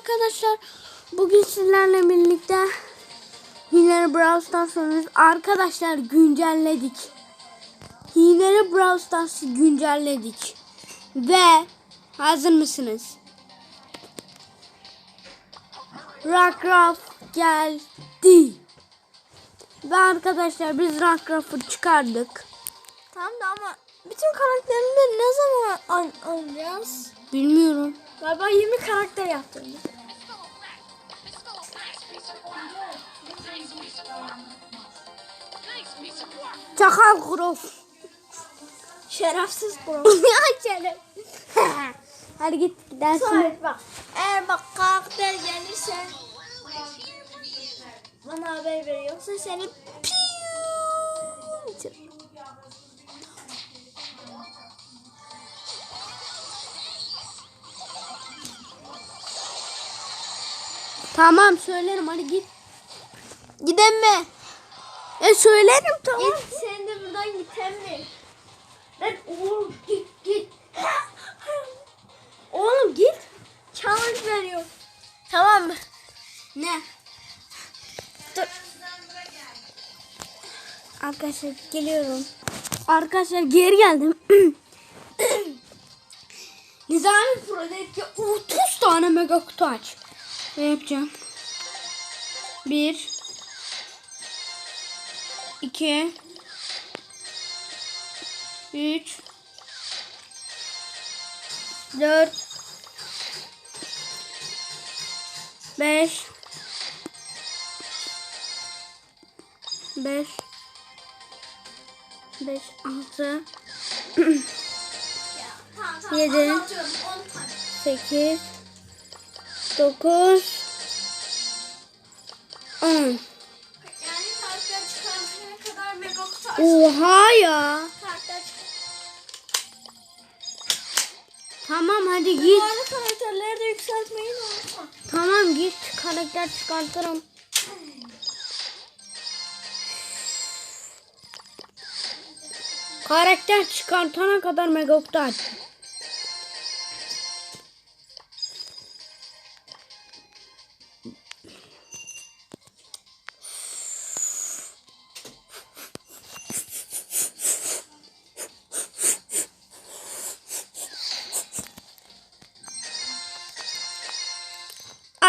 arkadaşlar. Bugün sizlerle birlikte Hilary Brawl Stars oynuyoruz. Arkadaşlar güncelledik. Hilary Brawl Stars'ı güncelledik. Ve hazır mısınız? Rockruff geldi. Ve arkadaşlar biz Rockruff'ı çıkardık. Tamam da ama bütün karakterleri ne zaman oynayacağız? Bilmiyorum. Galiba 20 karakter yaptım. Çakal Groff. Şerefsiz bro. Açalım. Hadi git gidersin. Sonra bak. Eğer bak karakter gelirse bana haber ver yoksa seni Tamam söylerim hadi git. Gidem mi? E söylerim tamam. Git sen de buradan giten mi? Lan oğlum git git. oğlum git. Challenge veriyor. Tamam mı? Ne? Dur. Arkadaşlar geliyorum. Arkadaşlar geri geldim. Nizami Pro'daki 30 tane mega kutu aç. Ne yapacağım? 1 2 3 4 5 5 5 6 Tamam tamam. Yedi. 8 9 10 Yani karakter çıkartana kadar mega kutu aç. Oha ya. Tamam hadi Bu git. arada karakterleri de yükseltmeyi unutma. Tamam git karakter çıkartırım. Karakter çıkartana kadar mega kutu aç.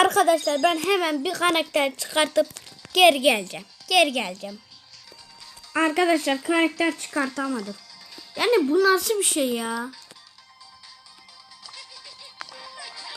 Arkadaşlar ben hemen bir karakter çıkartıp geri geleceğim. Geri geleceğim. Arkadaşlar karakter çıkartamadım. Yani bu nasıl bir şey ya?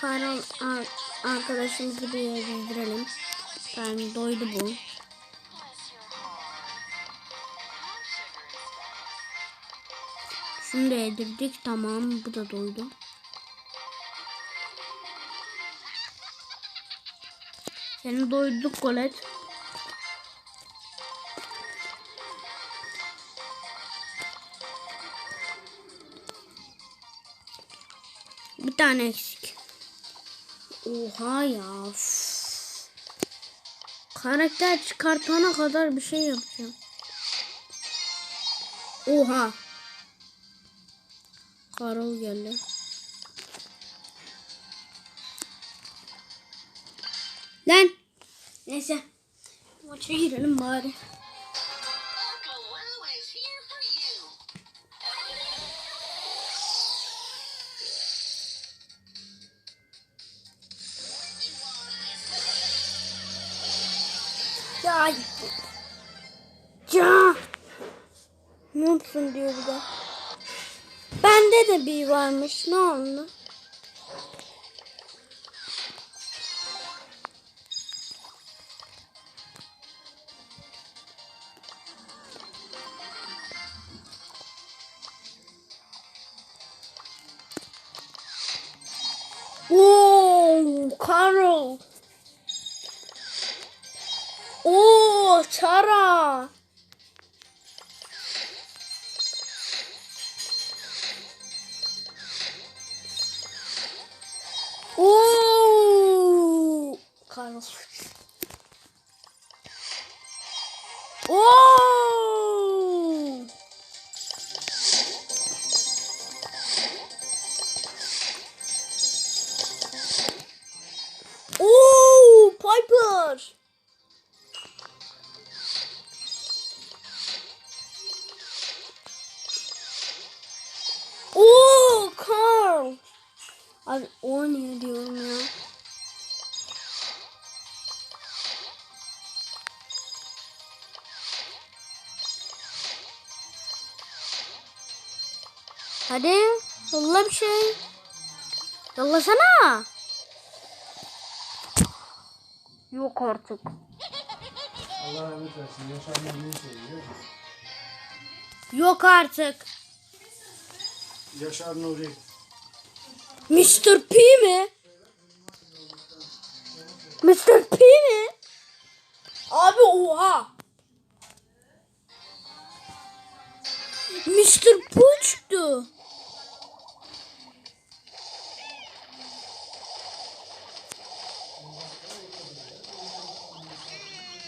Karol ar- arkadaşımızı bir yere bildirelim. Tamam doydu bu. Şunu da yedirdik. Tamam bu da doydu. Seni doyduk Kolet. Bir tane eksik. Oha ya. üf. Karakter çıkartana kadar bir şey yapacağım. Oha. Karol geldi. Lan. Neyse. Maça girelim bari. Ya. Ya. Yapsın diyor bir de. Bende de bir varmış. Ne oldu? Oo, Carol. Abi o ne diyorum ya. Hadi yolla bir şey. Yollasana. Yok artık. Allah rahmet eylesin. Yaşar Nuri'yi söylüyor. Yok artık. Yaşar Nuri. Mr. P mi? Mr. P mi? Abi oha. Mr. P çıktı.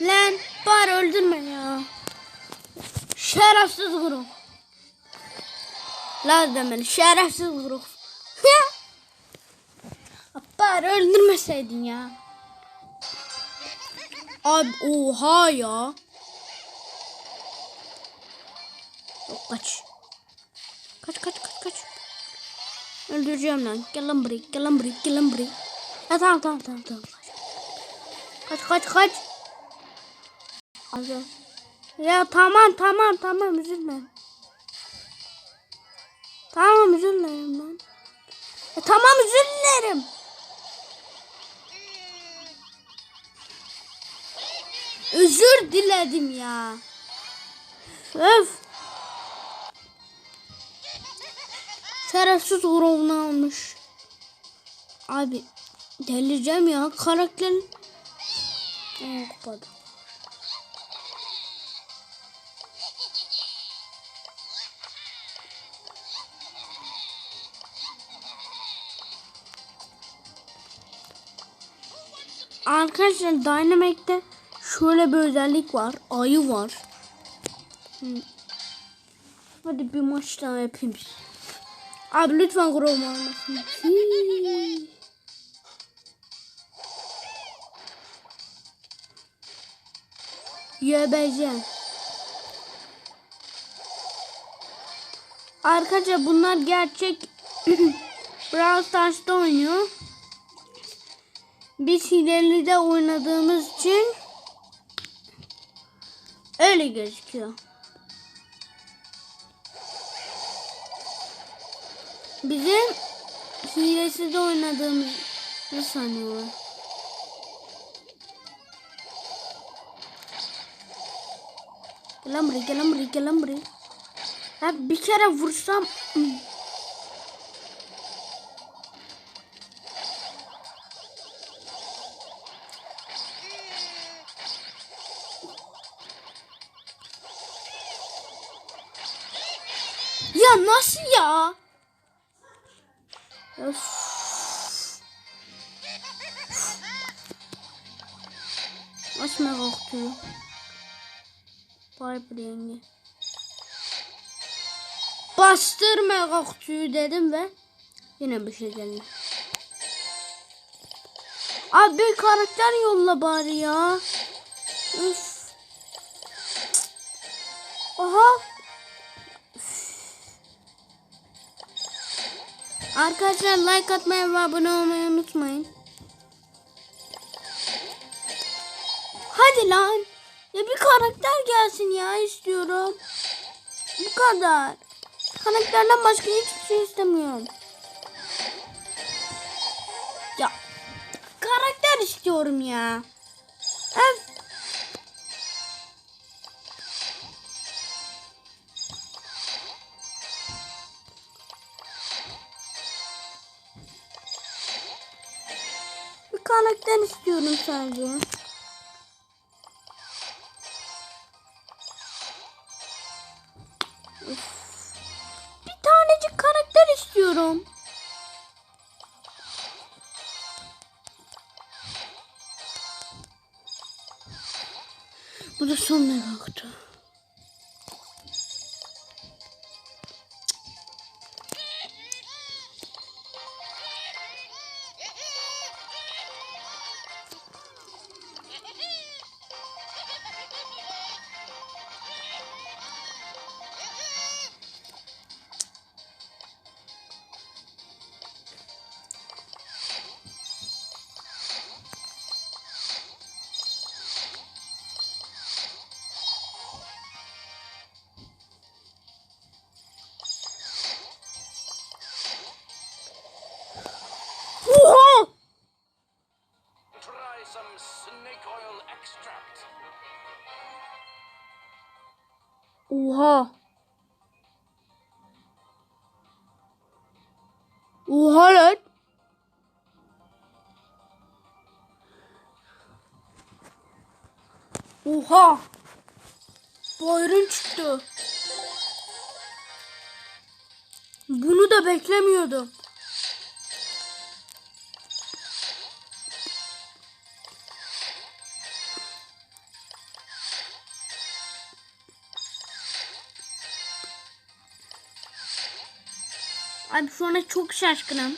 Lan bari öldürme ya. Şerefsiz grup. La demeli şerefsiz grup. Bari öldürmeseydin ya. Abi oha ya. Yok kaç. Kaç kaç kaç kaç. Öldüreceğim lan. Gel lan buraya. Gel lan buraya. Gel lan buraya. Ya tamam tamam tamam tamam. Kaç kaç kaç. Abi. Ya tamam tamam tamam üzülme. Tamam üzülmeyin lan. Ya tamam özür Özür diledim ya. Öf. Şerefsiz grubunu almış. Abi delireceğim ya karakterin. Aa, kupada. Arkadaşlar Dynamic'te şöyle bir özellik var. Ayı var. Hı. Hadi bir maç daha yapayım. Abi lütfen Chrome almasın. Hii. Yebeceğim. Arkadaşlar bunlar gerçek Brawl Stars'ta oynuyor. Biz hileli de oynadığımız için öyle gözüküyor. Bizim hilesi de oynadığımızı sanıyorlar. Gel buraya, gel buraya, gel buraya. Ya bir kere vursam... Ya nasıl ya? Öf. Açma kalktı. Piper yenge. Bastırma kalktı dedim ve yine bir şey geldi. Abi bir karakter yolla bari ya. Üf. Aha. Arkadaşlar like atmayı ve abone olmayı unutmayın. Hadi lan. Ya bir karakter gelsin ya istiyorum. Bu kadar. Karakterden başka hiçbir şey istemiyorum. Ya karakter istiyorum ya. Karakter istiyorum sadece. Oha. Oha lan. Oha. Bayrın çıktı. Bunu da beklemiyordum. Abi şu anda çok şaşkınım.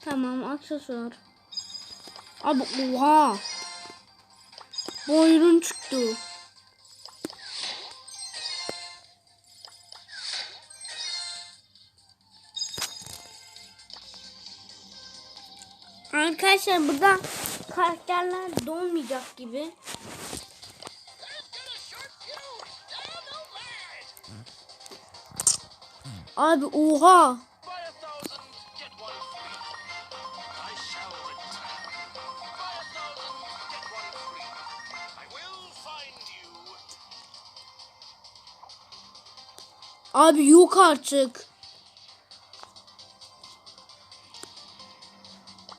Tamam aksesuar. Abi oha. Boynun çıktı. Arkadaşlar burada karakterler donmayacak gibi. Find you. Abi yok artık.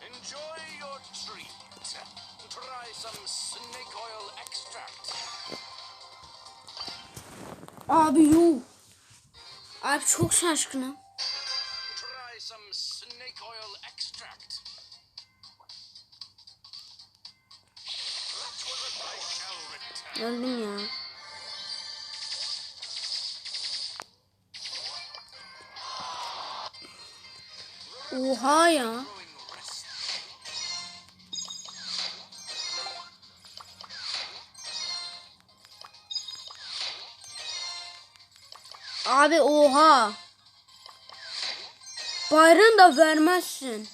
Enjoy your Abi çok şaşkınım. Abi oha. Bayrın da vermezsin.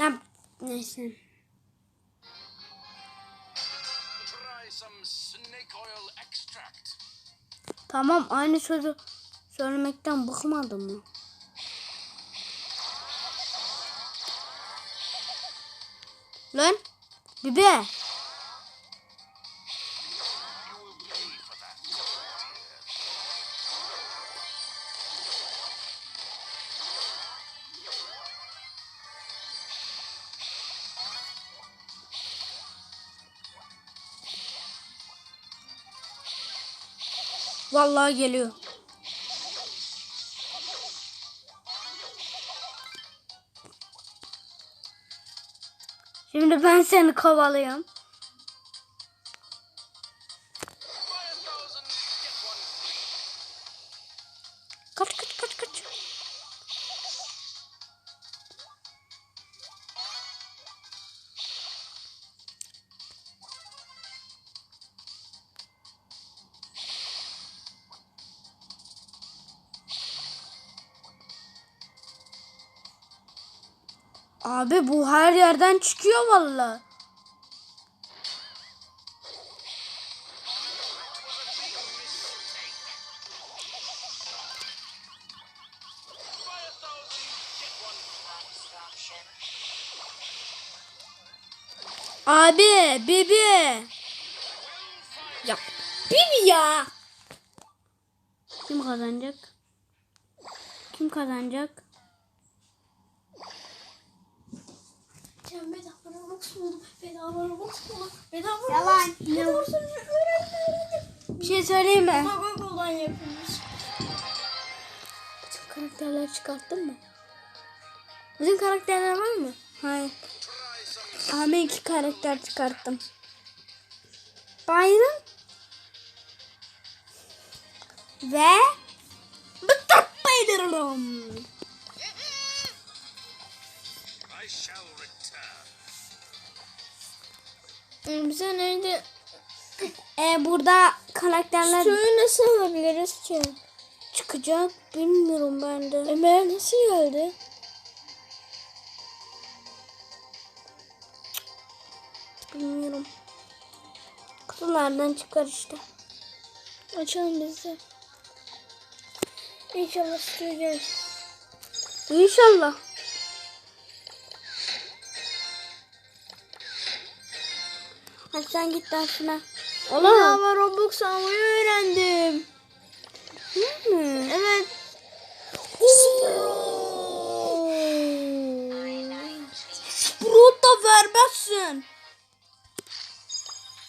Lan neyse. Tamam aynı sözü söylemekten bıkmadın mı? Lan Dear. Vallahi geliyor. Şimdi ben seni kovalayayım. Abi bu her yerden çıkıyor vallahi. Buy a thousand, get one Abi, Bibi. Ya, Bibi ya. Kim kazanacak? Kim kazanacak? Can bedava Robux buldum. Bedava Robux buldum. Bedava Yalan. Robux. Öğrendim öğrendim. Bir şey söyleyeyim mi? Ama Google'dan yapılmış. Bütün karakterleri çıkarttın mı? Bütün karakterler var mı? Hayır. Ama iki karakter çıkarttım. Byron ve Bıtık Bayırım. I shall return. Bize neydi? E burada karakterler Suyu nasıl alabiliriz ki? çıkacak bilmiyorum ben de. Ömer nasıl geldi? Bilmiyorum. Kutulardan çıkar işte. Açalım bizi. İnşallah stüdyo gelir. İnşallah. Hadi sen git dersine. Oğlum. Ama Roblox almayı öğrendim. Değil mi? Evet. Sprout da vermezsin.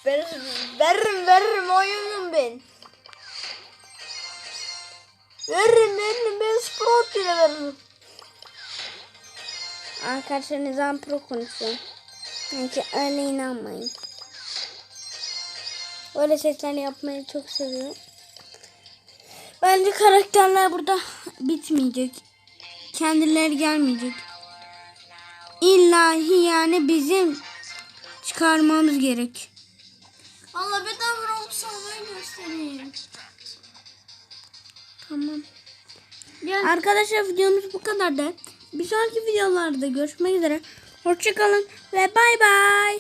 Veririm, veririm, veririm. Oyunum ben. Veririm, veririm. Ben Sprout bile veririm. Arkadaşlar Nizam Pro konuşuyor. Çünkü öyle inanmayın. Öyle sesler yapmayı çok seviyor. Bence karakterler burada bitmeyecek. Kendileri gelmeyecek. İllahi yani bizim çıkarmamız gerek. Allah bedava Roblox almayı göstereyim. Tamam. Arkadaşlar videomuz bu kadar da. Bir sonraki videolarda görüşmek üzere. Hoşçakalın ve bay bay.